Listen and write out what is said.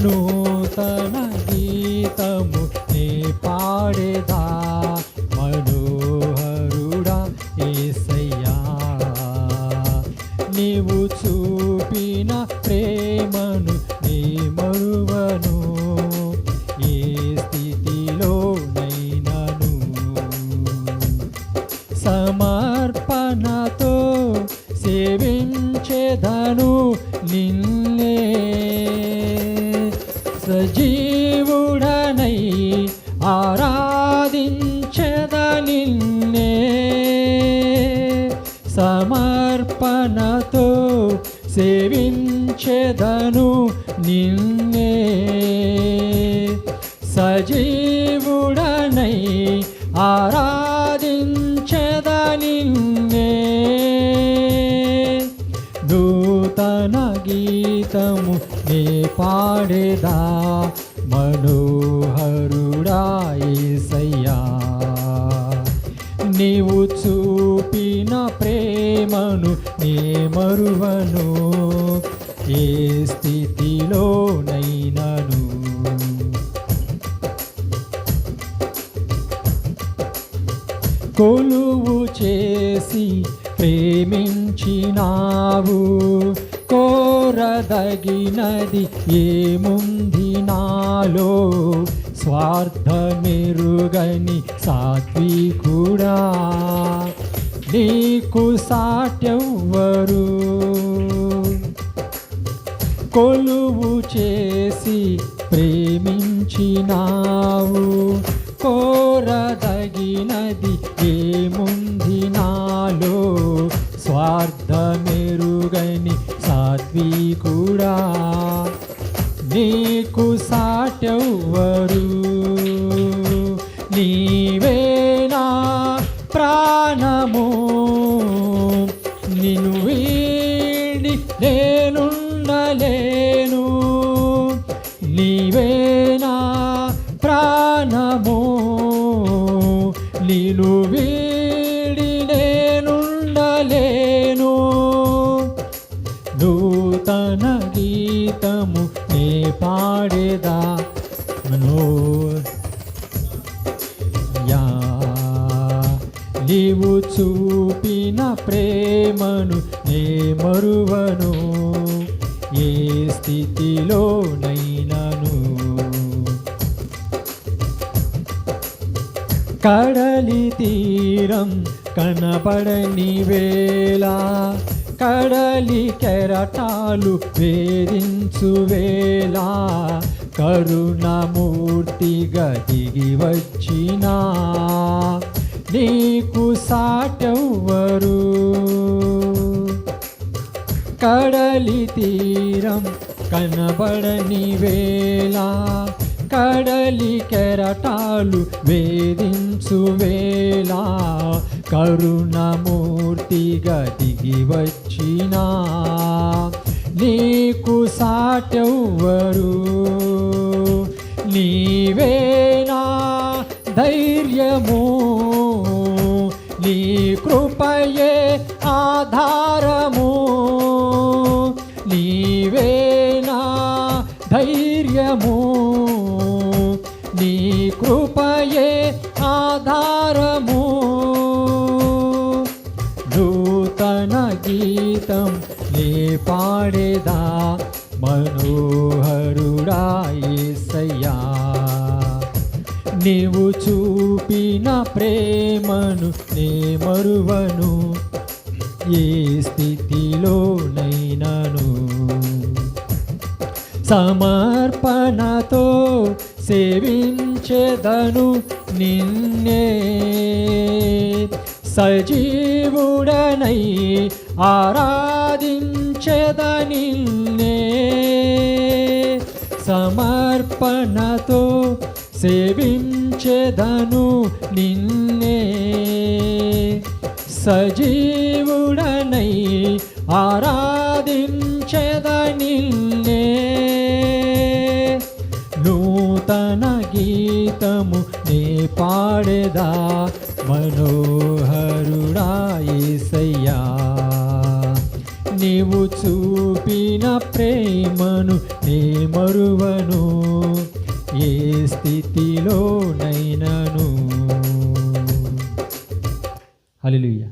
నూతన గీతము నీ పాడేదా? మనోహరుడా ఏసయ్యా నీవు చూపిన ప్రేమను నీ మరువను ఏ స్థితిలోనైనను? సమర్పణతో సేవించేదను నిన్ను సజీవుడనై ఆరాధించద నిన్నే. సమర్పణతో సేవించెదను నిన్నే. సజీవుడనై ఆరా నూతన గీతము నే పాడేదా? మనోహరుడాయేసయ్యా నీవు చూపిన ప్రేమను నే మరువను. ఏ స్థితిలోనైనను? కొలువు చేసి ప్రేమించినావు. కోరదగినది ఏముంది నాలో? స్వార్థమెరుగని సాత్వికుడా నీకు సాటెవ్వరు. కొలువు చేసి ప్రేమించినావు. కోరదగినది ఏము స్వార్థమెరుగని సాత్వికుడా నీకు సాటెవ్వరు. నీవేనా ప్రాణము గీతము నే పాడేదా? మనో యా. నీవు చూపిన ప్రేమను నే మరువను ఏ స్థితిలోనైనను? కడలి తీరం కనపడని వేళ కడలి కెరటాలు వేధించు వేళ కరుణమూర్తిగా దిగి వచ్చినా. నీకు సాటెవ్వరు? కడలి తీరం కనబడని వేళ కడలి కెరటాలు వేధించు వేళ. కరుణమూర్తిగా దిగి వచ్చినా. నీకు సాటెవ్వరు? నీవేనా ధైర్యము? నీ కృపయే ఆధారము? నీవేనా ధైర్యము? నీవు చూపిన ప్రేమను నే మరువను. ఏ స్థితిలోనైనను? సమర్పణతో సేవించేదను నిన్నే. సజీవుడనై ఆరాధించెద నిన్నే. సమర్పణతో సేవించెదను నిన్నే. సజీవుడనై ఆరాధించెద నిన్నే. నూతన గీతము నే పాడేదా మనో. నీవు చూపిన ప్రేమను నే మరువను. ఏ స్థితిలోనైనను. హల్లెలూయా.